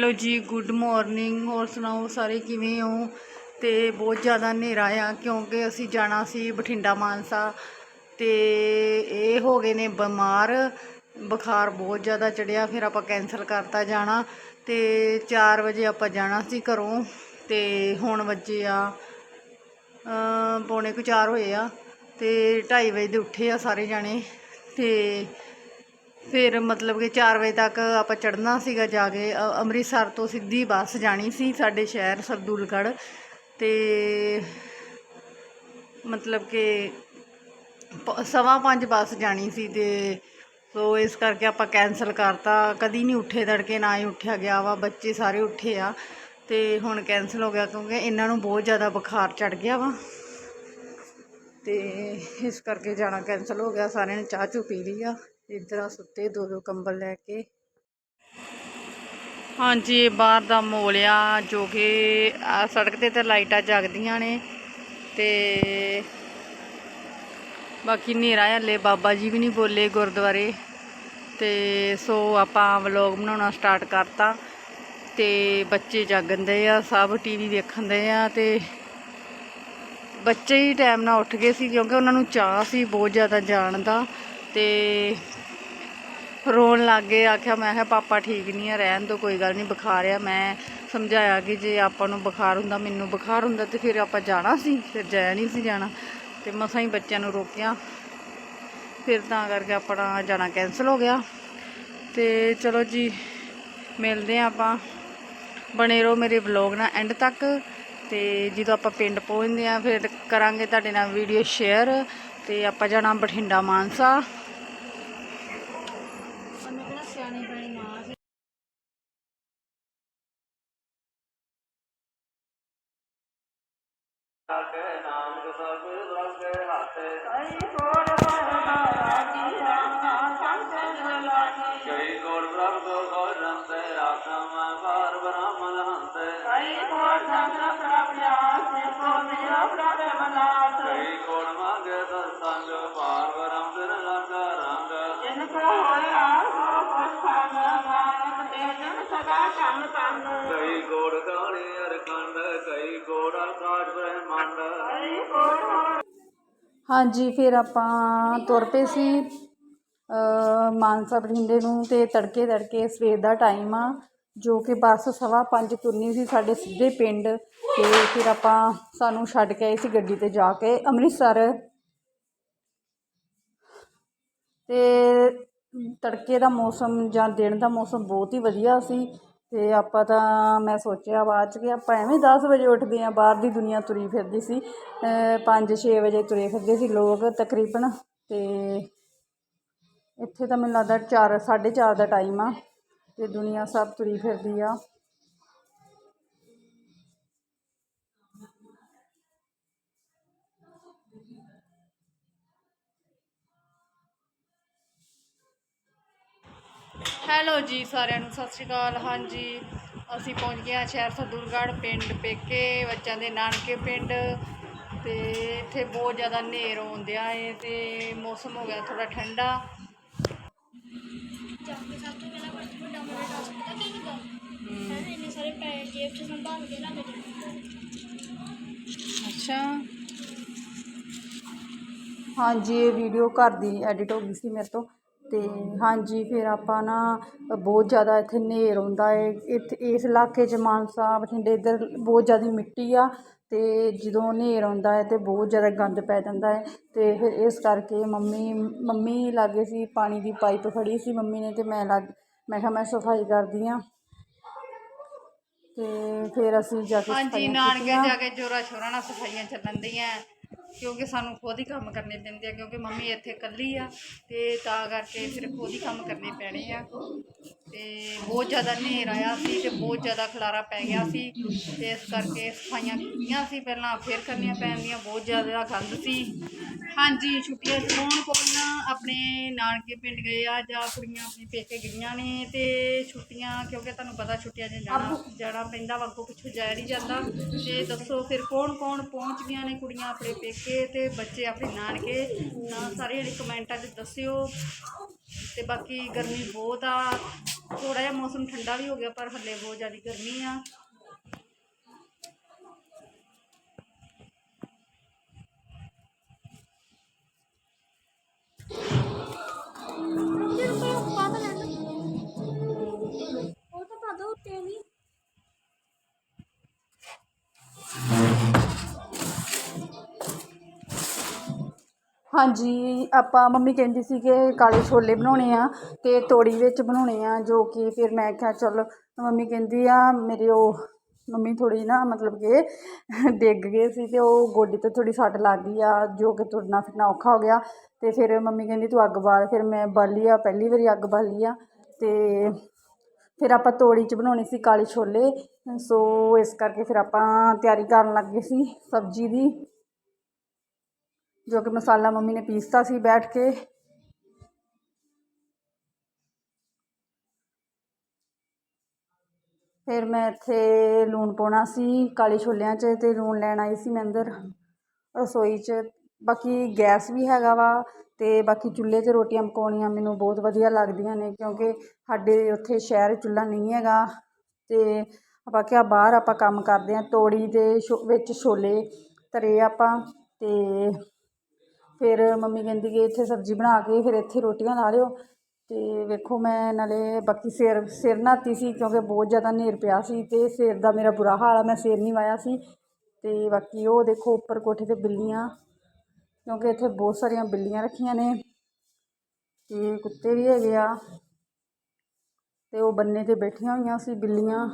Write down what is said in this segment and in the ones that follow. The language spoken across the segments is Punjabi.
ਹੈਲੋ ਜੀ ਗੁੱਡ ਮਾਰਨਿੰਗ ਹੋਰ ਸੁਣਾਓ ਸਾਰੇ, ਕਿਵੇਂ ਹੋ? ਤੇ ਬਹੁਤ ਜ਼ਿਆਦਾ ਹਨੇਰਾ ਆ, ਕਿਉਂਕਿ ਅਸੀਂ ਜਾਣਾ ਸੀ ਬਠਿੰਡਾ ਮਾਨਸਾ। ਤੇ ਇਹ ਹੋ ਗਏ ਨੇ ਬਿਮਾਰ। ਬੁਖਾਰ ਬਹੁਤ ਜ਼ਿਆਦਾ ਚੜਿਆ ਫਿਰ ਆਪਾਂ ਕੈਨਸਲ ਕਰਤਾ ਜਾਣਾ। ਤੇ 4 ਵਜੇ ਆਪਾਂ ਜਾਣਾ ਸੀ ਘਰੋਂ, ਤੇ ਹੁਣ ਵੱਜੇ ਆ ਪੌਣੇ ਕੁ 4 ਹੋਏ ਆ, ਤੇ 2:30 ਵਜੇ ਦੇ ਉੱਠੇ ਆ ਸਾਰੇ ਜਾਣੇ। ਤੇ ਫਿਰ ਮਤਲਬ ਕਿ 4 ਵਜੇ ਤੱਕ ਆਪਾਂ ਚੜ੍ਹਨਾ ਸੀਗਾ ਜਾ ਕੇ, ਅ- ਅੰਮ੍ਰਿਤਸਰ ਤੋਂ ਸਿੱਧੀ ਬੱਸ ਜਾਣੀ ਸੀ ਸਾਡੇ ਸ਼ਹਿਰ ਸਰਦੂਲਗੜ੍ਹ ਤੇ ਮਤਲਬ ਕਿ ਪ- ਸਵਾ ਪੰਜ ਬੱਸ ਜਾਣੀ ਸੀ ਤੇ ਸੋ ਇਸ ਕਰਕੇ ਆਪਾਂ ਕੈਨਸਲ ਕਰਤਾ। ਕਦੀ ਨਹੀਂ ਉੱਠੇ ਤੜਕੇ ਨਾ ਹੀ ਉੱਠਿਆ ਗਿਆ ਵਾ, ਬੱਚੇ ਸਾਰੇ ਉੱਠੇ ਆ ਤੇ ਹੁਣ ਕੈਨਸਲ ਹੋ ਗਿਆ ਕਿਉਂਕਿ ਇਹਨਾਂ ਨੂੰ ਬਹੁਤ ਜ਼ਿਆਦਾ ਬੁਖਾਰ ਚੜ ਗਿਆ ਵਾ ਤੇ ਇਸ ਕਰਕੇ ਜਾਣਾ ਕੈਨਸਲ ਹੋ ਗਿਆ, ਸਾਰਿਆਂ ਨੇ ਚਾਹ ਚੂ ਪੀ ਲਈ ਆ। ਇੱਧਰ ਸੁੱਤੇ ਦੋ ਦੋ ਕੰਬਲ ਲੈ ਕੇ। ਹਾਂਜੀ, ਬਾਹਰ ਦਾ ਮੋਲ ਆ, ਜੋ ਕਿ ਸੜਕ ਤੇ ਤਾਂ ਲਾਈਟਾਂ ਜਗਦੀਆਂ ਨੇ ਤੇ ਬਾਕੀ ਹਨੇਰਾ ਹੈ ਬਾਬਾ ਜੀ ਵੀ ਨਹੀਂ ਬੋਲੇ ਗੁਰਦੁਆਰੇ ਤੇ ਸੋ ਆਪਾਂ ਵਲੌਗ ਬਣਾਉਣਾ ਸਟਾਰਟ ਕਰਤਾ ਤੇ ਬੱਚੇ ਜਾਗਣ ਦੇ ਆ, ਸਭ ਟੀਵੀ ਵੇਖਣ ਦੇ ਆ ਤੇ ਬੱਚੇ ਹੀ ਟਾਈਮ ਨਾਲ ਉੱਠ ਗਏ ਸੀ ਕਿਉਂਕਿ ਉਹਨਾਂ ਨੂੰ ਚਾਹ ਸੀ ਬਹੁਤ ਜ਼ਿਆਦਾ ਜਾਣ ਦਾ ਤੇ ਰੋਣ ਲੱਗ ਗਏ, ਆਖਿਆ ਮੈਂ ਕਿਹਾ, ਪਾਪਾ ਠੀਕ ਨਹੀਂ ਆ, ਰਹਿਣ ਦੋ, ਕੋਈ ਗੱਲ ਨਹੀਂ, ਬੁਖਾਰ ਆ। ਮੈਂ ਸਮਝਾਇਆ ਕਿ ਜੇ ਆਪਾਂ ਨੂੰ ਬੁਖਾਰ ਹੁੰਦਾ, ਮੈਨੂੰ ਬੁਖਾਰ ਹੁੰਦਾ, ਤੇ ਫਿਰ ਆਪਾਂ ਜਾਣਾ ਸੀ, ਫਿਰ ਜਾਇਆ ਨਹੀਂ ਸੀ ਜਾਣਾ। ਤੇ ਮਸਾਂ ਹੀ ਬੱਚਿਆਂ ਨੂੰ ਰੋਕਿਆ। ਫਿਰ ਤਾਂ ਕਰਕੇ ਆਪਣਾ ਜਾਣਾ ਕੈਨਸਲ ਹੋ ਗਿਆ। ਤੇ ਚਲੋ ਜੀ, ਮਿਲਦੇ ਹਾਂ ਆਪਾਂ। ਬਣੇ ਰਹੋ ਮੇਰੇ ਵਲੌਗ ਨਾਲ ਐਂਡ ਤੱਕ। ਤੇ ਜਦੋਂ ਆਪਾਂ ਪਿੰਡ ਪਹੁੰਚਦੇ ਆ ਫਿਰ ਕਰਾਂਗੇ ਤੁਹਾਡੇ ਨਾਲ ਵੀਡੀਓ ਸ਼ੇਅਰ। ਤੇ ਆਪਾਂ ਜਾਣਾ ਬਠਿੰਡਾ ਮਾਨਸਾ। ਕੋੜ ਕਈ ਕੋੜ ਮੰਗੇ ਸਤਸੰਗ ਬਾਰ ਬ੍ਰਹਮ ਦਿਨ ਰੰਗ। ਰੰਗ ਕਈ ਕੋੜ ਕਾਣੀ ਅਰਖੰਡ ਕਈ ਕੋੜ ਆਕਾਸ਼ ਬ੍ਰਹਮੰਡ। ਹਾਂਜੀ ਫਿਰ ਆਪਾਂ ਤੁਰ ਪਏ ਸੀ। ਮਾਨਸਾ ਬਠਿੰਡੇ ਨੂੰ ਅਤੇ ਤੜਕੇ ਤੜਕੇ ਸਵੇਰ ਦਾ ਟਾਈਮ ਆ, ਜੋ ਕਿ ਬੱਸ ਸਵਾ ਪੰਜ ਤੁਰਨੀ ਸੀ ਸਾਡੇ ਸਿੱਧੇ ਪਿੰਡ ਅਤੇ ਫਿਰ ਆਪਾਂ ਸਾਨੂੰ ਛੱਡ ਕੇ ਆਏ ਸੀ ਗੱਡੀ ਤੇ ਜਾ ਕੇ ਅੰਮ੍ਰਿਤਸਰ। ਅਤੇ ਤੜਕੇ ਦਾ ਮੌਸਮ ਜਾਂ ਦਿਨ ਦਾ ਮੌਸਮ ਬਹੁਤ ਹੀ ਵਧੀਆ ਸੀ ਅਤੇ ਆਪਾਂ ਤਾਂ ਮੈਂ ਸੋਚਿਆ ਬਾਅਦ ਚ ਕਿ ਆਪਾਂ ਐਵੇਂ 10 ਵਜੇ ਉੱਠਦੇ ਹਾਂ, ਬਾਹਰ ਦੀ ਦੁਨੀਆ ਤੁਰੀ ਫਿਰਦੀ ਸੀ 5-6 ਵਜੇ ਤੁਰੇ ਫਿਰਦੇ ਸੀ ਲੋਕ ਤਕਰੀਬਨ ਅਤੇ ਇੱਥੇ ਤਾਂ ਮੈਨੂੰ ਲੱਗਦਾ 4 4:30 ਦਾ ਟਾਈਮ ਆ ਤੇ ਦੁਨੀਆ ਸਭ ਤੁਰੀ ਫਿਰਦੀ ਆ। ਹੈਲੋ ਜੀ, ਸਾਰਿਆਂ ਨੂੰ ਸਤਿ ਸ਼੍ਰੀ ਅਕਾਲ। ਹਾਂਜੀ, ਅਸੀਂ ਪਹੁੰਚ ਗਏ ਹਾਂ ਸ਼ਹਿਰ ਸਰਦੂਲਗੜ੍ਹ ਪਿੰਡ ਪੇਕੇ, ਬੱਚਿਆਂ ਦੇ ਨਾਨਕੇ ਪਿੰਡ। ਤੇ ਇੱਥੇ ਬਹੁਤ ਜ਼ਿਆਦਾ ਹਨੇਰ ਆਉਂਦਿਆ ਏ ਤੇ ਮੌਸਮ ਹੋ ਗਿਆ ਥੋੜਾ ਠੰਡਾ। ਹੈ ਇੰਨੇ ਸਾਰੇ ਪੈਸੇ ਜੇਬ 'ਚ ਸੰਭਾਲ ਅੱਛਾ। ਹਾਂਜੀ, ਇਹ ਵੀਡੀਓ ਘਰ ਦੀ ਐਡਿਟ ਹੋ ਗਈ ਸੀ ਮੇਰੇ ਤੋਂ। ਤੇ ਹਾਂਜੀ, ਫਿਰ ਆਪਾਂ ਨਾ ਬਹੁਤ ਜ਼ਿਆਦਾ ਇੱਥੇ ਹਨੇਰ ਆਉਂਦਾ ਏ। ਇੱਥੇ ਇਸ ਇਲਾਕੇ 'ਚ ਮਾਨਸਾ ਬਠਿੰਡੇ ਇੱਧਰ ਬਹੁਤ ਜ਼ਿਆਦਾ ਮਿੱਟੀ ਆ ਤੇ ਜਦੋਂ ਹਨੇਰ ਆਉਂਦਾ ਹੈ ਤੇ ਬਹੁਤ ਜ਼ਿਆਦਾ ਗੰਦ ਪੈ ਜਾਂਦਾ ਹੈ ਤੇ ਫਿਰ ਇਸ ਕਰਕੇ ਮੰਮੀ ਮੰਮੀ ਲਾਗੇ ਸੀ, ਪਾਣੀ ਦੀ ਪਾਈਪ ਫੜੀ ਸੀ ਮੰਮੀ ਨੇ ਤੇ ਮੈਂ ਲੱਗ, ਮੈਂ ਕਿਹਾ ਮੈਂ ਸਫ਼ਾਈ ਕਰਦੀ ਆ। ਤੇ ਫਿਰ ਅਸੀਂ ਜਾ ਕੇ ਹਾਂਜੀ ਸਫਾਈਆਂ ਨਾਨਕੇ ਕੀਤੀਆਂ। ਜਾ ਕੇ ਜੋਰਾ ਸ਼ੋਰਾ ਨਾਲ ਸਫਾਈਆਂ ਚੱਲਣ ਦੀਆਂ ਕਿਉਂਕਿ ਸਾਨੂੰ ਖੁਦ ਹੀ ਕੰਮ ਕਰਨੇ ਪੈਂਦੇ ਆ ਕਿਉਂਕਿ ਮੰਮੀ ਇੱਥੇ ਇਕੱਲੀ ਆ ਤੇ ਤਾਂ ਕਰਕੇ ਫਿਰ ਖੁਦ ਹੀ ਕੰਮ ਕਰਨੇ ਪੈਣੇ ਆ ਤੇ ਬਹੁਤ ਜ਼ਿਆਦਾ ਹਨੇਰ ਆਇਆ ਸੀ ਤੇ ਬਹੁਤ ਜ਼ਿਆਦਾ ਖਲਾਰਾ ਪੈ ਗਿਆ ਸੀ ਤੇ ਇਸ ਕਰਕੇ ਸਫਾਈਆਂ ਕੀਤੀਆਂ ਸੀ ਪਹਿਲਾਂ ਫਿਰ ਕਰਨੀਆਂ ਪੈਣਦੀਆਂ ਬਹੁਤ ਜ਼ਿਆਦਾ ਗੰਦ ਸੀ ਹਾਂਜੀ ਛੁੱਟੀਆਂ 'ਚ ਕੌਣ ਕੌਣ ਆਪਣੇ ਨਾਨਕੇ ਪਿੰਡ ਗਏ ਆ ਜਾਂ ਕੁੜੀਆਂ ਆਪਣੇ ਪੇਕੇ ਗਈਆਂ ਨੇ ਤੇ ਛੁੱਟੀਆਂ ਕਿਉਂਕਿ ਤੁਹਾਨੂੰ ਪਤਾ ਛੁੱਟੀਆਂ 'ਚ ਜਾਣਾ ਜਾਣਾ ਪੈਂਦਾ ਵਾ ਅੱਗੋਂ ਪਿੱਛੋਂ ਜਾਇਆ ਨਹੀਂ ਜਾਂਦਾ। ਤੇ ਦੱਸੋ ਫਿਰ ਕੌਣ ਕੌਣ ਪਹੁੰਚ ਗਈਆਂ ਨੇ ਕੁੜੀਆਂ ਆਪਣੇ ਪੇਕੇ ਤੇ ਬੱਚੇ ਆਪਣੇ ਨਾਨਕੇ? ਨਾ ਸਾਰੇ ਜਣੇ ਕਮੈਂਟਾਂ 'ਚ ਦੱਸਿਓ। ਤੇ ਬਾਕੀ ਗਰਮੀ ਬਹੁਤ ਆ। ਥੋੜਾ ਜਿਹਾ ਮੌਸਮ ਠੰਡਾ ਵੀ ਹੋ ਗਿਆ ਪਰ ਹੱਲੇ ਬਹੁਤ ਜ਼ਿਆਦਾ ਗਰਮੀ ਆ ਰੁਕ ਜਾ ਰੁਕ ਜਾ ਪਾ ਤਾਂ ਲੈਣ ਉਹ ਤਾਂ ਪਾ ਦੋ ਉੱਤੇ ਨਹੀਂ ਹਾਂਜੀ, ਆਪਾਂ ਮੰਮੀ ਕਹਿੰਦੀ ਸੀ ਕਿ ਕਾਲੇ ਛੋਲੇ ਬਣਾਉਣੇ ਆ ਤੇ ਤੋੜੀ ਵਿੱਚ ਬਣਾਉਣੇ ਆ ਜੋ ਕਿ ਫਿਰ ਮੈਂ ਕਿਹਾ ਚਲ ਮੰਮੀ ਕਹਿੰਦੀ ਆ ਮੇਰੇ ਉਹ ਮੰਮੀ ਥੋੜੀ ਨਾ ਮਤਲਬ ਕਿ ਡਿੱਗ ਗਏ ਸੀ ਤੇ ਉਹ ਗੋਡੀ ਤੇ ਥੋੜੀ ਸੱਟ ਲੱਗ ਗਈ ਆ, ਜੋ ਕਿ ਤੁਰਨਾ ਫਿਰਨਾ ਔਖਾ ਹੋ ਗਿਆ। ਤੇ ਫਿਰ ਮੰਮੀ ਕਹਿੰਦੀ, ਤੂੰ ਅੱਗ ਬਾਲ। ਫਿਰ ਮੈਂ ਬਾਲੀ ਆ, ਪਹਿਲੀ ਵਾਰੀ ਅੱਗ ਬਾਲੀ ਆ। ਤੇ ਫਿਰ ਆਪਾਂ ਤੋੜੀ ਚ ਬਣਾਉਣੀ ਸੀ ਕਾਲੇ ਛੋਲੇ। ਸੋ ਇਸ ਕਰਕੇ ਫਿਰ ਆਪਾਂ ਤਿਆਰੀ ਕਰਨ ਲੱਗੇ ਸੀ ਸਬਜ਼ੀ ਦੀ, ਜੋ ਕਿ ਮਸਾਲਾ ਮੰਮੀ ਨੇ ਪੀਸਤਾ ਸੀ ਬੈਠ ਕੇ। ਫਿਰ ਮੈਂ ਇੱਥੇ ਲੂਣ ਪਾਉਣਾ ਸੀ, ਕਾਲੇ ਛੋਲਿਆਂ 'ਚ ਅਤੇ ਲੂਣ ਲੈਣ ਆਈ ਸੀ ਮੈਂ ਅੰਦਰ ਰਸੋਈ 'ਚ। ਬਾਕੀ ਗੈਸ ਵੀ ਹੈਗਾ ਵਾ ਅਤੇ ਬਾਕੀ ਚੁੱਲ੍ਹੇ 'ਤੇ ਰੋਟੀਆਂ ਪਕਾਉਣੀਆਂ ਮੈਨੂੰ ਬਹੁਤ ਵਧੀਆ ਲੱਗਦੀਆਂ ਨੇ ਕਿਉਂਕਿ ਸਾਡੇ ਉੱਥੇ ਸ਼ਹਿਰ ਚੁੱਲ੍ਹਾ ਨਹੀਂ ਹੈਗਾ ਅਤੇ ਆਪਾਂ ਕਿਹਾ ਬਾਹਰ ਆਪਾਂ ਕੰਮ ਕਰਦੇ ਹਾਂ, ਤੋੜੀ ਦੇ ਛੋ, ਵਿੱਚ ਛੋਲੇ ਧਰੇ ਆਪਾਂ ਅਤੇ ਫਿਰ ਮੰਮੀ ਕਹਿੰਦੀ ਕਿ ਇੱਥੇ ਸਬਜ਼ੀ ਬਣਾ ਕੇ ਫਿਰ ਇੱਥੇ ਰੋਟੀਆਂ ਲਾ ਲਿਓ। ਅਤੇ ਵੇਖੋ ਮੈਂ ਨਾਲੇ ਬਾਕੀ ਸਿਰ ਸਿਰ ਨਹਾਤੀ ਸੀ ਕਿਉਂਕਿ ਬਹੁਤ ਜ਼ਿਆਦਾ ਹਨੇਰ ਪਿਆ ਸੀ ਅਤੇ ਸਿਰ ਦਾ ਮੇਰਾ ਬੁਰਾ ਹਾਲ ਆ, ਮੈਂ ਸਿਰ ਨਹੀਂ ਵਾਇਆ ਸੀ। ਅਤੇ ਬਾਕੀ ਉਹ ਦੇਖੋ ਉੱਪਰ ਕੋਠੇ ਤੇ ਬਿੱਲੀਆਂ, ਕਿਉਂਕਿ ਇੱਥੇ ਬਹੁਤ ਸਾਰੀਆਂ ਬਿੱਲੀਆਂ ਰੱਖੀਆਂ ਨੇ ਅਤੇ ਕੁੱਤੇ ਵੀ ਹੈਗੇ ਆ। ਅਤੇ ਉਹ ਬੰਨੇ ਤੇ ਬੈਠੀਆਂ ਹੋਈਆਂ ਸੀ ਬਿੱਲੀਆਂ।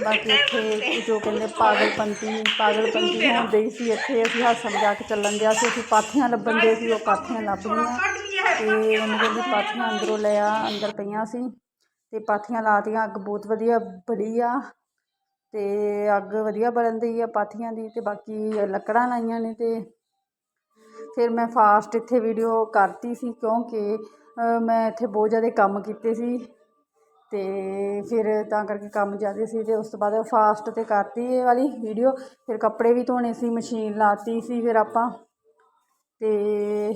ਬਾਕੀ ਇੱਥੇ ਜੋ ਕਹਿੰਦੇ ਪਾਗਲਪੰਤੀ ਪਾਗਲਪੰਤੀ ਹੋਣ ਡਈ ਸੀ ਇੱਥੇ ਅਸੀਂ ਹੱਸ ਮਜ਼ਾਕ ਚੱਲਣ ਦਿਆ ਸੀ ਅਸੀਂ ਪਾਥੀਆਂ ਲੱਭਣ ਦੇ ਸੀ ਉਹ ਪਾਥੀਆਂ ਲੱਭ ਗਈਆਂ। ਤੇ ਉਹਨੂੰ ਕਹਿੰਦੀ ਪਾਥੀਆਂ ਅੰਦਰੋਂ ਲੈ ਆ ਅੰਦਰ ਪਈਆਂ ਸੀ। ਤੇ ਪਾਥੀਆਂ ਲਾਤੀਆਂ ਅੱਗ ਬਹੁਤ ਵਧੀਆ ਬੜੀ ਆ। ਤੇ ਅੱਗ ਵਧੀਆ ਬਲਣ ਦੀ ਆ ਪਾਥੀਆਂ ਦੀ ਤੇ ਬਾਕੀ ਲੱਕੜਾਂ ਲਾਈਆਂ ਨੇ ਤੇ ਫਿਰ ਮੈਂ ਫਾਸਟ ਇੱਥੇ ਵੀਡੀਓ ਕਰਤੀ ਸੀ ਕਿਉਂਕਿ ਮੈਂ ਇੱਥੇ ਬਹੁਤ ਜ਼ਿਆਦਾ ਕੰਮ ਕੀਤੇ ਸੀ। ਤੇ ਫਿਰ ਤਾਂ ਕਰਕੇ ਕੰਮ ਜ਼ਿਆਦਾ ਸੀ ਅਤੇ ਉਸ ਤੋਂ ਬਾਅਦ ਫਾਸਟ ਤੇ ਕਰਤੀ ਇਹ ਵਾਲੀ ਵੀਡੀਓ ਫਿਰ ਕੱਪੜੇ ਵੀ ਧੋਣੇ ਸੀ ਮਸ਼ੀਨ ਲਾਤੀ ਸੀ ਫਿਰ ਆਪਾਂ। ਅਤੇ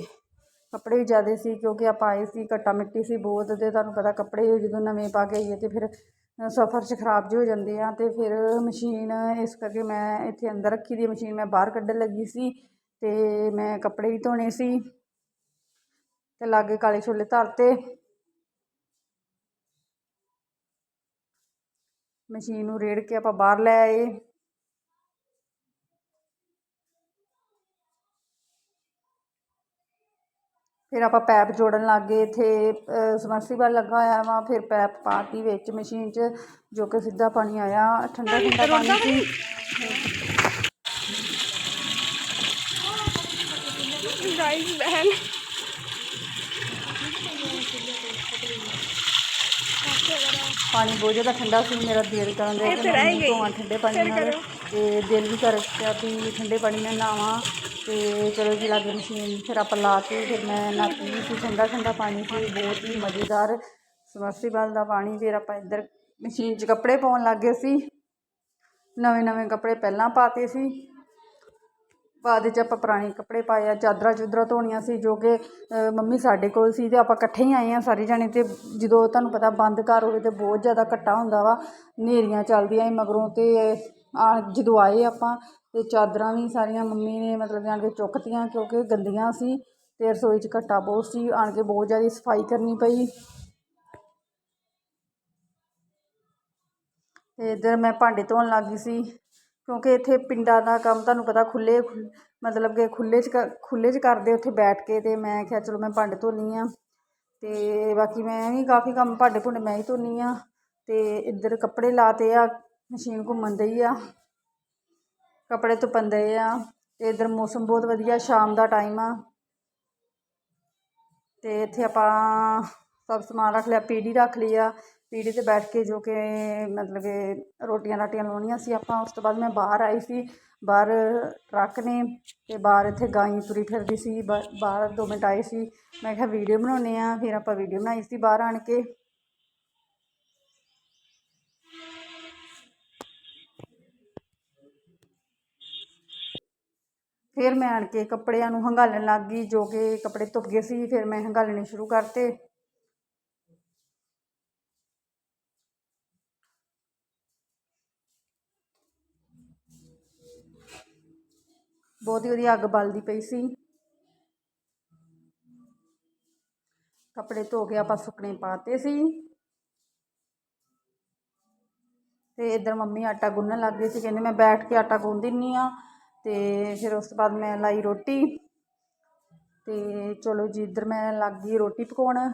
ਕੱਪੜੇ ਵੀ ਜ਼ਿਆਦਾ ਸੀ ਕਿਉਂਕਿ ਆਪਾਂ ਆਏ ਸੀ, ਘੱਟਾ ਮਿੱਟੀ ਸੀ ਬਹੁਤ ਅਤੇ ਤੁਹਾਨੂੰ ਪਤਾ ਕੱਪੜੇ ਜਦੋਂ ਨਵੇਂ ਪਾ ਕੇ ਆਈਏ ਤੇ ਫਿਰ ਸਫ਼ਰ 'ਚ ਖਰਾਬ ਜਿਹੇ ਹੋ ਜਾਂਦੇ ਆ ਅਤੇ ਫਿਰ ਮਸ਼ੀਨ ਇਸ ਕਰਕੇ ਮੈਂ ਇੱਥੇ ਅੰਦਰ ਰੱਖੀ ਦੀ ਮਸ਼ੀਨ ਮੈਂ ਬਾਹਰ ਕੱਢਣ ਲੱਗੀ ਸੀ ਅਤੇ ਮੈਂ ਕੱਪੜੇ ਵੀ ਧੋਣੇ ਸੀ ਅਤੇ ਲਾਗੇ ਕਾਲੇ ਛੋਲੇ ਧਰਤੇ। ਮਸ਼ੀਨ ਨੂੰ ਰੇੜ ਕੇ ਆਪਾਂ ਬਾਹਰ ਲੈ ਆਏ। ਫਿਰ ਆਪਾਂ ਪੈਪ ਜੋੜਨ ਲੱਗ ਗਏ। ਇੱਥੇ ਸਮਰਸੀਬਲ ਲੱਗਾ ਹੋਇਆ ਵਾ। ਫਿਰ ਪੈਪ ਪਾਤੀ ਵਿੱਚ ਮਸ਼ੀਨ 'ਚ ਜੋ ਕਿ ਸਿੱਧਾ ਪਾਣੀ ਆਇਆ। ਠੰਡਾ ਠੰਡਾ ਪਾਣੀ ਸੀ। ਗਾਈਸ ਬਹਿਨ ਪਾਣੀ ਬਹੁਤ ਜ਼ਿਆਦਾ ਠੰਡਾ ਸੀ ਮੇਰਾ ਦਿਲ ਕਰਨ ਦੇ ਕਿ ਮੈਂ ਧੋਵਾਂ ਠੰਡੇ ਪਾਣੀ ਨਾਲ। ਤੇ ਦਿਲ ਵੀ ਕਰ ਪਿਆ ਵੀ ਠੰਡੇ ਪਾਣੀ ਨਾਲ ਨਹਾਵਾਂ। ਤੇ ਚਲੋ ਜੀ ਲਾਗੇ ਮਸ਼ੀਨ ਫਿਰ ਆਪਾਂ ਲਾ ਕੇ ਫਿਰ ਮੈਂ ਨਹਾਤੀ ਵੀ ਸੀ ਠੰਡਾ ਠੰਡਾ ਪਾਣੀ ਸੀ ਬਹੁਤ ਹੀ ਮਜ਼ੇਦਾਰ। ਸਮਰਸੀਬਲ ਦਾ ਪਾਣੀ ਫਿਰ ਆਪਾਂ ਇੱਧਰ ਮਸ਼ੀਨ 'ਚ ਕੱਪੜੇ ਪਾਉਣ ਲੱਗ ਗਏ ਸੀ। ਨਵੇਂ ਨਵੇਂ ਕੱਪੜੇ ਪਹਿਲਾਂ ਪਾਤੇ ਸੀ। ਬਾਅਦ ਵਿੱਚ ਆਪਾਂ ਪੁਰਾਣੇ ਕੱਪੜੇ ਪਾਏ ਆ, ਚਾਦਰਾਂ ਚੁਦਰਾਂ ਧੋਣੀਆਂ ਸੀ ਜੋ ਕਿ ਮੰਮੀ ਸਾਡੇ ਕੋਲ ਸੀ ਅਤੇ ਆਪਾਂ ਇਕੱਠੇ ਹੀ ਆਏ ਹਾਂ ਸਾਰੇ ਜਾਣੇ ਅਤੇ ਜਦੋਂ ਤੁਹਾਨੂੰ ਪਤਾ ਬੰਦ ਘਰ ਹੋਵੇ ਤਾਂ ਬਹੁਤ ਜ਼ਿਆਦਾ ਘੱਟਾ ਹੁੰਦਾ ਵਾ, ਹਨੇਰੀਆਂ ਚੱਲਦੀਆਂ ਸੀ ਮਗਰੋਂ ਅਤੇ ਆ ਜਦੋਂ ਆਏ ਆਪਾਂ ਅਤੇ ਚਾਦਰਾਂ ਵੀ ਸਾਰੀਆਂ ਮੰਮੀ ਨੇ ਮਤਲਬ ਕਿ ਕੇ ਚੁੱਕਤੀਆਂ ਕਿਉਂਕਿ ਗੰਦੀਆਂ ਸੀ ਅਤੇ ਰਸੋਈ 'ਚ ਘੱਟਾ ਬਹੁਤ ਸੀ, ਆਣ ਕੇ ਬਹੁਤ ਜ਼ਿਆਦਾ ਸਫ਼ਾਈ ਕਰਨੀ ਪਈ। ਅਤੇ ਇੱਧਰ ਮੈਂ ਭਾਂਡੇ ਧੋਣ ਲੱਗ ਗਈ ਸੀ। ਕਿਉਂਕਿ ਇੱਥੇ ਪਿੰਡਾਂ ਦਾ ਕੰਮ ਤੁਹਾਨੂੰ ਪਤਾ ਖੁੱਲੇ ਮਤਲਬ ਕਿ ਖੁੱਲ੍ਹੇ 'ਚ ਕ- ਖੁੱਲ੍ਹੇ 'ਚ ਕਰਦੇ ਉੱਥੇ ਬੈਠ ਕੇ ਅਤੇ ਮੈਂ ਕਿਹਾ ਚਲੋ ਮੈਂ ਭਾਂਡੇ ਧੋਨੀ ਹਾਂ ਅਤੇ ਬਾਕੀ ਮੈਂ ਵੀ ਕਾਫੀ ਕੰਮ ਭਾਂਡੇ ਭੁੰਡੇ ਮੈਂ ਹੀ ਧੋਨੀ ਹਾਂ ਅਤੇ ਇੱਧਰ ਕੱਪੜੇ ਲਾਤੇ ਆ, ਮਸ਼ੀਨ ਘੁੰਮਣ ਦਈ ਆ। ਕੱਪੜੇ ਧੁੱਪਣ ਦਏ ਆ ਅਤੇ ਇੱਧਰ ਮੌਸਮ ਬਹੁਤ ਵਧੀਆ, ਸ਼ਾਮ ਦਾ ਟਾਈਮ ਆ। ਅਤੇ ਇੱਥੇ ਆਪਾਂ ਸਭ ਸਮਾਨ ਰੱਖ ਲਿਆ, ਪੀੜੀ ਰੱਖ ਲਈ ਆ। ਪੀੜੀ ਤੇ ਬੈਠ ਕੇ ਜੋ ਕਿ, ਮਤਲਬ ਕਿ ਰੋਟੀਆਂ ਰਾਟੀਆਂ ਲਾਉਣੀਆਂ ਸੀ ਆਪਾਂ, ਉਸ ਤੋਂ ਬਾਅਦ ਮੈਂ ਬਾਹਰ ਆਈ ਸੀ। ਬਾਹਰ ਟਰੱਕ ਨੇ ਤੇ ਬਾਹਰ ਇੱਥੇ ਗਾਈ ਤੁਰੀ ਫਿਰਦੀ ਸੀ। ਬਾ- ਬਾਹਰ ਦੋ ਮਿੰਟ ਆਏ ਸੀ। ਮੈਂ ਕਿਹਾ ਵੀਡੀਓ ਬਣਾਉਂਦੇ ਆ ਫਿਰ ਆਪਾਂ ਵੀਡੀਓ ਬਣਾਈ ਸੀ ਬਾਹਰ ਆਣ ਕੇ। ਫਿਰ ਮੈਂ ਆਣ ਕੇ ਕੱਪੜਿਆਂ ਨੂੰ ਹੰਗਾਲਣ ਲੱਗ ਗਈ, ਜੋ ਕਿ ਕੱਪੜੇ ਧੁੱਪ ਗਏ ਸੀ। ਫਿਰ ਮੈਂ ਹੰਗਾਲਣੇ ਸ਼ੁਰੂ ਕਰਤੇ। ਬਹੁਤ ਹੀ ਉਹਦੀ ਅੱਗ ਬਲਦੀ ਪਈ ਸੀ। ਕੱਪੜੇ ਧੋ ਕੇ ਆਪਾਂ ਸੁੱਕਣੇ ਪਾਤੇ ਸੀ। ਤੇ ਇੱਧਰ ਮੰਮੀ ਆਟਾ ਗੁੰਨਣ ਲੱਗ ਗਈ ਸੀ। ਕਹਿੰਦੇ ਮੈਂ ਬੈਠ ਕੇ ਆਟਾ ਗੁੰਨ ਦਿੰਨੀ ਆ ਤੇ ਫਿਰ ਉਸ ਤੋਂ ਬਾਅਦ ਮੈਂ ਲਾਈ ਰੋਟੀ। ਤੇ ਚਲੋ ਜੀ, ਇੱਧਰ ਮੈਂ ਲੱਗ ਗਈ ਰੋਟੀ ਪਕਾਉਣ।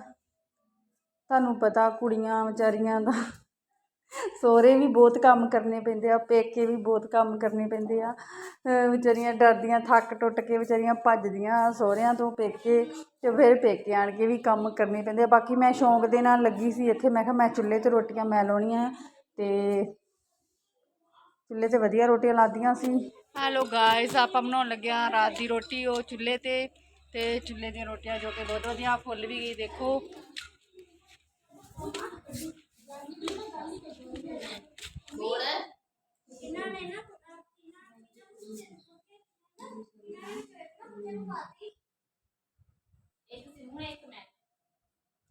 ਤੁਹਾਨੂੰ ਪਤਾ ਕੁੜੀਆਂ ਵਿਚਾਰੀਆਂ ਦਾ ਸਹੁਰੇ ਵੀ ਬਹੁਤ ਕੰਮ ਕਰਨੇ ਪੈਂਦੇ ਆ, ਪੇਕੇ ਵੀ ਬਹੁਤ ਕੰਮ ਕਰਨੇ ਪੈਂਦੇ ਆ। ਵਿਚਾਰੀਆਂ ਡਰਦੀਆਂ, ਥੱਕ ਟੁੱਟ ਕੇ ਵਿਚਾਰੀਆਂ ਭੱਜਦੀਆਂ ਸਹੁਰਿਆਂ ਤੋਂ ਪੇਕੇ ਅਤੇ ਫਿਰ ਪੇਕੇ ਆਣ ਕੇ ਵੀ ਕੰਮ ਕਰਨੇ ਪੈਂਦੇ ਆ। ਬਾਕੀ ਮੈਂ ਸ਼ੌਂਕ ਦੇ ਨਾਲ ਲੱਗੀ ਸੀ ਇੱਥੇ, ਮੈਂ ਕਿਹਾ ਮੈਂ ਚੁੱਲ੍ਹੇ ਤੇ ਰੋਟੀਆਂ ਮੈਂ ਲਾਉਣੀਆਂ ਅਤੇ ਚੁੱਲ੍ਹੇ ਤੇ ਵਧੀਆ ਰੋਟੀਆਂ ਲਾਦੀਆਂ ਸੀ। ਹੈਲੋ ਗਾਇਸ ਆਪਾਂ ਬਣਾਉਣ ਲੱਗਿਆ ਰਾਤ ਦੀ ਰੋਟੀ, ਉਹ ਚੁੱਲ੍ਹੇ ਤੇ ਤੇ ਚੁੱਲ੍ਹੇ ਦੀਆਂ ਰੋਟੀਆਂ ਜੋ ਕਿ ਬਹੁਤ ਵਧੀਆ, ਫੁੱਲ ਵੀ ਗਈ ਦੇਖੋ।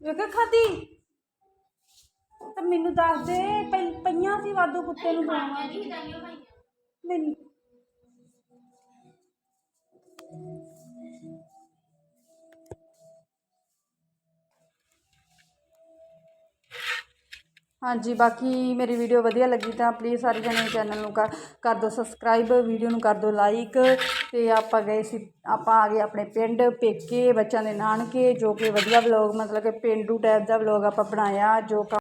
ਵੇਖਿਆ ਖਾਦੀ। ਤਾਂ ਮੈਨੂੰ ਦੱਸ ਦੇ ਪਈ- ਪਈਆਂ ਸੀ ਵਾਧੂ ਕੁੱਤੇ ਨੂੰ ਪਾਵਾਂ ਮੈਨੂੰ ਹਾਂਜੀ, ਬਾਕੀ ਮੇਰੀ ਵੀਡੀਓ ਵਧੀਆ ਲੱਗੀ ਤਾਂ ਪਲੀਜ਼ ਸਾਰੇ ਜਣੇ ਚੈਨਲ ਨੂੰ ਕਰ ਕਰ ਦਿਓ ਸਬਸਕ੍ਰਾਈਬ ਵੀਡੀਓ ਨੂੰ ਕਰ ਦਿਓ ਲਾਈਕ ਅਤੇ ਆਪਾਂ ਗਏ ਸੀ, ਆਪਾਂ ਆ ਗਏ ਆਪਣੇ ਪਿੰਡ ਪੇਕੇ, ਬੱਚਿਆਂ ਦੇ ਨਾਨਕੇ, ਜੋ ਕਿ ਵਧੀਆ ਵਲੋਗ ਮਤਲਬ ਕਿ ਪੇਂਡੂ ਟਾਈਪ ਦਾ ਵਲੋਗ ਆਪਾਂ ਬਣਾਇਆ, ਜੋ ਕ